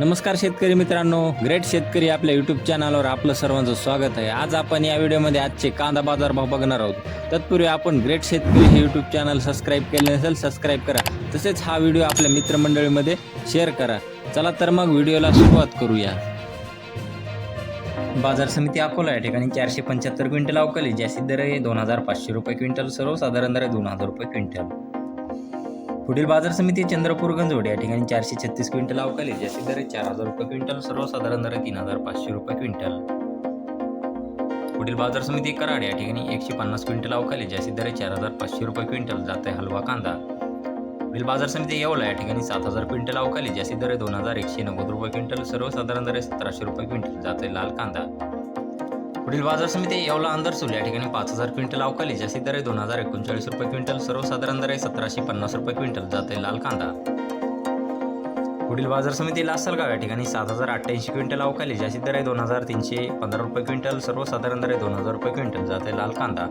नमस्कार शेतकरी मित्रांनो ग्रेट शेतकरी आपल्या यूट्यूब चॅनलवर आपलं सर्वांचं स्वागत आहे. आज आपण या व्हिडिओमध्ये आजचे कांदा बाजार भाव बघणार आहोत. तत्पूर्वी आपण ग्रेट शेतकरी हे यूट्यूब चॅनल सबस्क्राईब केले नसेल सबस्क्राईब करा. तसेच हा व्हिडिओ आपल्या मित्रमंडळीमध्ये शेअर करा. चला तर मग व्हिडिओला सुरुवात करूया. बाजार समिती अकोला या ठिकाणी चारशे पंच्याहत्तर क्विंटल अवकाली जास्तीत दर आहे दोन हजार पाचशे रुपये क्विंटल सर्वसाधारण दर आहे दोन हजार रुपये क्विंटल. पुढील बाजार समिती चंद्रपूर गंजवड या ठिकाणी चारशे छत्तीस क्विंटल अवकाली जास्तीत दर चार हजार रुपये क्विंटल सर्वसाधारण दर तीन हजार पाचशे रुपये क्विंटल. पुढील बाजार समिती कराड या ठिकाणी एकशे पन्नास क्विंटल अवकाली जास्तीत दर चार हजार पाचशे रुपये क्विंटल जात आहे हलवा कांदा. पुढील बाजार समिती येवला या ठिकाणी सात हजार क्विंटल अवकाली जास्तीत दर दोन हजार एकशे नव्वद रुपये क्विंटल सर्वसाधारण दर सतराशे रुपये क्विंटल जात आहे लाल कांदा. पुढील बाजार समिती येवला अंदरसूल या ठिकाणी पाच हजार क्विंटल अवकाली जास्तीत दर आहे दोन हजार एकोणचाळीस रुपये क्विंटल सर्वसाधारण दर आहे सतराशे पन्नास रुपये क्विंटल जात आहे लाल कांदा. पुढील बाजार समिती लासलगाव या ठिकाणी सात हजार अठ्ठ्याऐंशी क्विंटल अवकाली जास्तीत दर आहे दोन हजार तीनशे पंधरा रुपये क्विंटल सर्वसाधारण दर आहे दोन हजार रुपये क्विंटल जात आहे लाल कांदा.